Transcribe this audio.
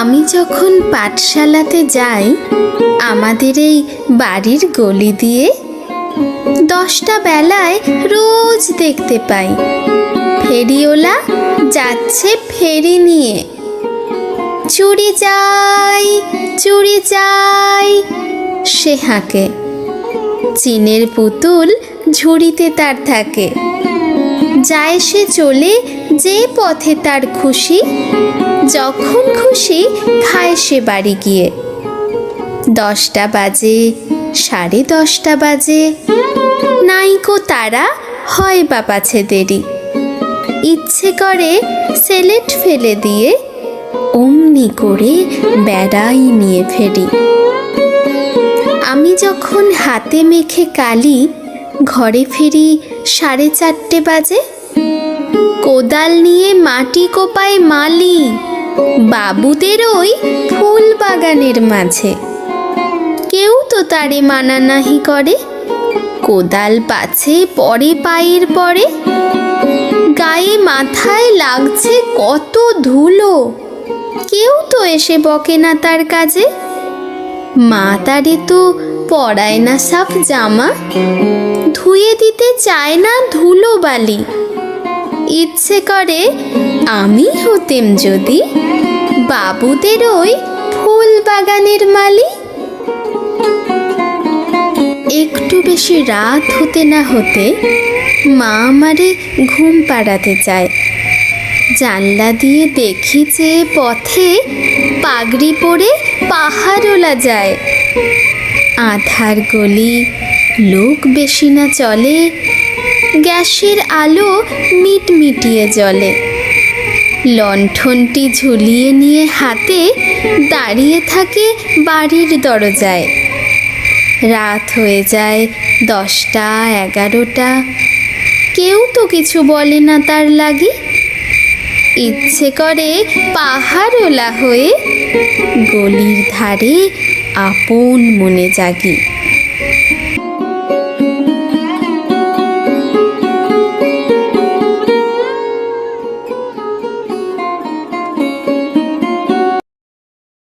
আমি যখন পাঠশালাতে যাই, আমাদের এই বাড়ির গলি দিয়ে দশটা বেলায় রোজ দেখতে পাই। ফেরিওলা যাচ্ছে ফেরি নিয়ে। চুরি চাই চুরি চাই সে হাঁকে। চিনের পুতুল ঝুড়িতে তার থাকে। যায় সে চলে যে পথে তার খুশি, যখন খুশি খায় সে বাড়ি গিয়ে। দশটা বাজে, সাড়ে দশটা বাজে নাইকো তারা, হয় বা পাছে দেরি। ইচ্ছে করে সেলেট ফেলে দিয়ে অমনি করে বেড়াই নিয়ে ফেরি। আমি যখন হাতে মেখে কালি, ঘরে ফিরি সাড়ে চারটে বাজে কোদাল নিয়ে মাটি কোপায় মালি, বাবুদের ওই ফুল বাগানের মাঝে। কেউ তো তারে মানা নাহি করে, কোদাল পাছে পরে পায়ের পরে। গায়ে মাথায় লাগছে কত ধুলো, কেউ তো এসে বকে না তার কাজে। মা তারে তো পরায় না সাফ জামা, ধুয়ে দিতে চায় না ধুলো বালি। ইচ্ছে করে, আমি হতেম যদি বাবুদের ওই ফুল বাগানের মালি একটু বেশি রাত হতে না হতে মা আমারে ঘুম পাড়াতে চায়। জানলা দিয়ে দেখি যে পথে পাগড়ি পরে পাহাড়োলা যায়। আধার গলি, লোক বেশি না চলে গ্যাসের আলো মিটমিটিয়ে জ্বলে। লণ্ঠনটি ঝুলিয়ে নিয়ে হাতে দাঁড়িয়ে থাকে বাড়ির দরজায়। রাত হয়ে যায় দশটা, এগারোটা। কেউ তো কিছু বলে না তার লাগি। ইচ্ছে করে পাহাড়ওলা হয়ে গলির ধারে আপন মনে জাগি।